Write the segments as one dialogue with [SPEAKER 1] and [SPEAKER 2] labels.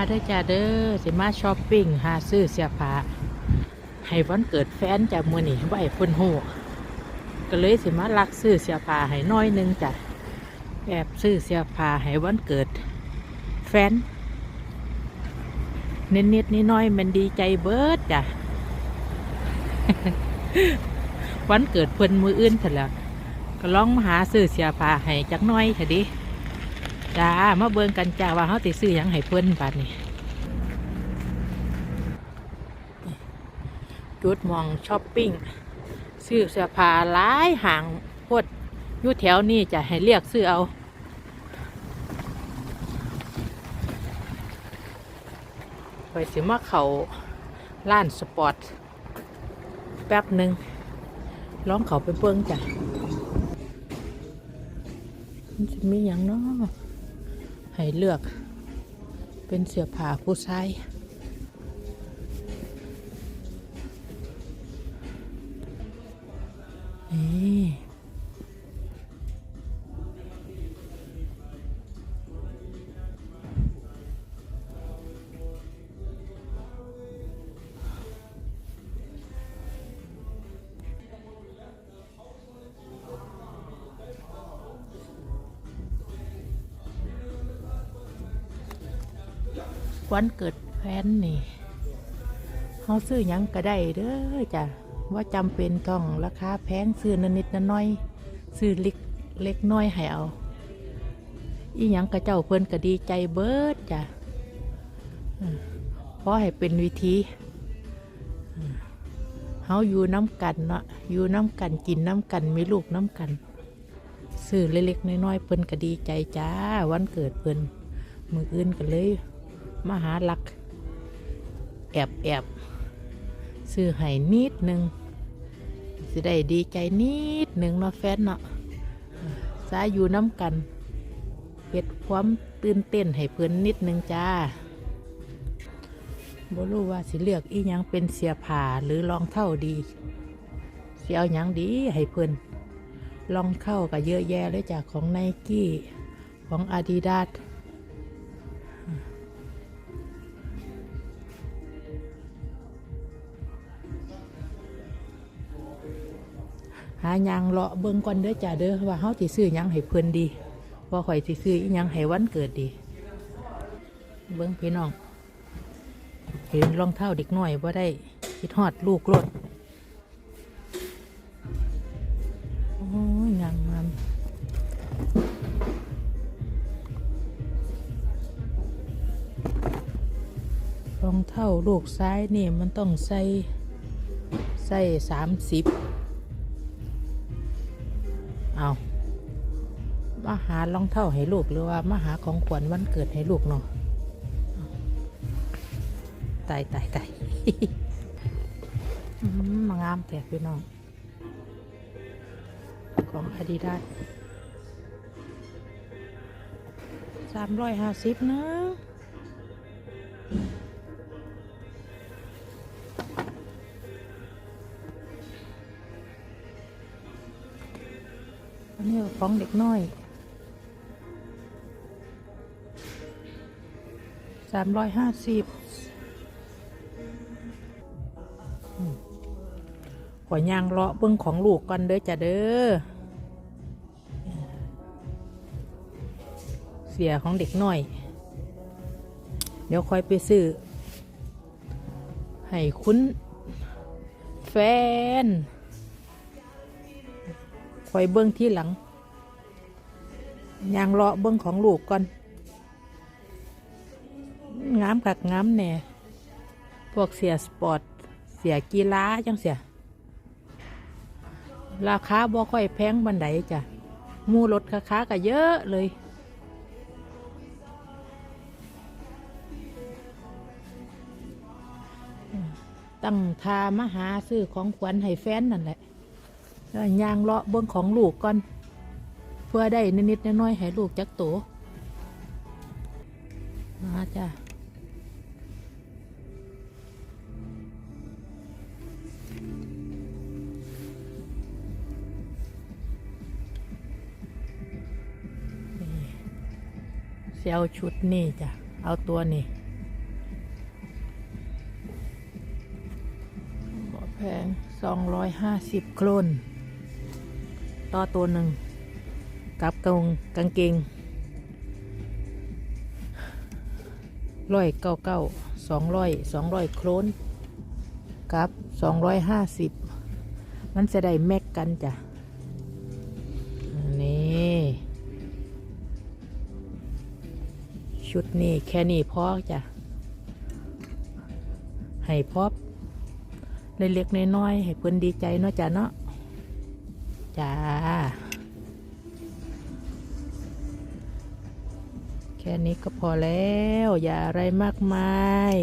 [SPEAKER 1] มาได้อจ้าเด้อสิมาช้อปปิ้งหาซื้อเสื้อผ้าให้วันเกิดแฟนจากมือนี่ไว้เพิ่นหูก็เลยสิมาลักซื้อเสื้อผ้าให้น้อยนึงจ้ะแอบซื้อเสื้อผ้าให้วันเกิด แฟนเนิดนิดนิดน้อยมันดีใจเบิดจ้ะวันเกิดเพิ่นมืออื่นเถอะแล้วก็ลองมาหาซื้อเสื้อผ้าให้จักน้อยเถอะดิ จ้ามาเบิ่งกันจ้าว่าเขาติซื้อหยังให้เพิ่นบาดนี้จุดมองช้อปปิ้งซื้อเสื้อผ้าหลายห่างพดอยู่แถวนี้จะให้เรียกซื้อเอาไปสิมาเขาร้านสปอร์ตแป๊บหนึ่งลองเขาไปเบิ่งจ้ะมันจะมีอย่างเนาะ ให้เลือกเป็นเสื้อผ้าผู้ชายนี่ วันเกิดแฟนนี่เขาซื้อยังก็ได้เด้อจ้ะว่าจำเป็นต้องราคาแพงซื้อนิดๆน้อยซื้อเล็กเล็กน้อยให้เอาอีหยังกระเจ้าเพิ่นก็ดีใจเบิดจ้ะเพราะให้เป็นวิธีเฮาอยู่น้ำกันเนาะอยู่น้ำกันกินน้ำกันมีลูกน้ำกันซื้อเล็กๆน้อยๆเพิ่นก็ดีใจจ้า วันเกิดเพิ่นมืออื่นก็เลย มาหาลัก แอบแอบซื้อให้นิดหนึ่งสิได้ดีใจนิดหนึ่งเนาะแฟนเนาะสายอยู่น้ำกันเก็ดความตื่นเต้นให้เพื่อนนิดหนึ่งจ้าบรู้ว่าสิเลือกอีหยังเป็นเสียผ่าหรือรองเท่าดีสิเอาหยังดีให้เพื่อนรองเข้าก็เยอะแยะเลยจากของไนกี้ของอาดิดาส หายางเลาะเบิ่งก่อนเด้อจ้าเด้อว่าเฮาสิซื้อหยังให้เพิ่นดีว่าข่อยสิซื้ออีหยังให้วันเกิดดี เบิ่งพี่น้องเห็นรองเท้าเด็กน้อยบ่ได้คิดฮอดลูกรถโอ้ยงามงามรองเท้าลูกซ้ายนี่มันต้องใส่ใส่สามสิบ เอามาหารองเท้าให้ลูกหรือว่ามาหาของขวัญวันเกิดให้ลูกเนาะตายตายตายมางามแต่พี่น้อง ของอาดิดาสสามร้อยห้าสิบนะ นนี้ของเด็กน้อยสามร้อยห้าสิบขอยางเลาะเบิ้องของลูกก่อนเด้อจ้ะเด้อ เสียของเด็กน้อย เดี๋ยวคอยไปซื้อ ให้คุณแฟนคอยเบิ้องที่หลัง ยางเลาะเบิ้งของลูกก่อนงามกักงามแหน่พวกเสียสปอร์ต เสียกีฬาจังเสีย ราคาบ่ค่อยแพงบันไดจ้ะมูรถค้าๆก็เยอะเลย ตั้งทามาหาซื้อของขวัญให้แฟนนั่นแหละแล้วยางเลาะเบิ้งของลูกก่อน เพื่อได้นิดๆน้อยๆให้ลูกจักโตมาจ้ะเซลชุดนี่จ้ะ เอาตัวนี่แพงสองร้อยห้าสิบโครนต่อตัวหนึ่ง กับกางกางเกงร้อยเก้าเก้าสองร้อยสองร้อยโครนกับสองร้อยห้าสิบมันจะได้แม็กกันจ้ะนี่ชุดนี้แค่นี้พอจ้ะให้พอบเล็กๆน้อยๆให้เพิ่นดีใจเนาะจ้ะเนาะจ้า ค่นี้ก็พอแล้ว อย่าอะไรมากมาย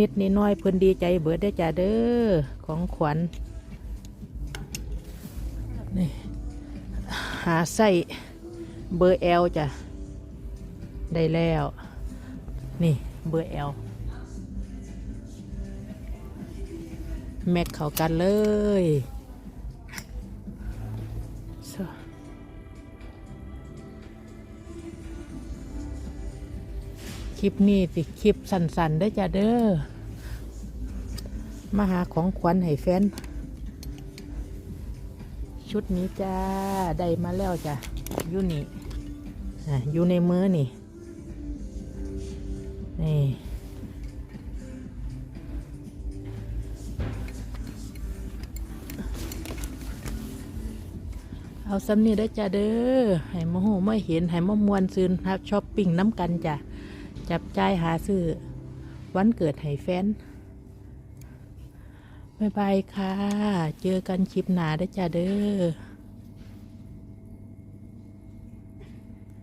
[SPEAKER 1] นิดนิดน้อยเพิ่นดีใจเบิดได้จ้าเด้อของขวัญนี่หาไส้เบอร์แอลจ้ะได้แล้ว นี่เบอร์แอลแม็กเข้ากันเลย คลิปนี้ติคลิปสั้นๆได้จ้ะเด้อมาหาของขวัญให้แฟน ชุดนี้จ้า ได้มาแล้วจ้ะอยู่นี่อะอยู่ในมือนี่ นี่เอาสำนี่ได้จ้าเด้อ ให้มาหูมาเห็น ให้มามวนซื้อครับช้อปปิ้งน้ำกันจ้ะ จับจ่ายหาซื้อ วันเกิดให้แฟนบ๊ายบายค่ะ เจอกันคลิปหนาได้จ้าเด้อ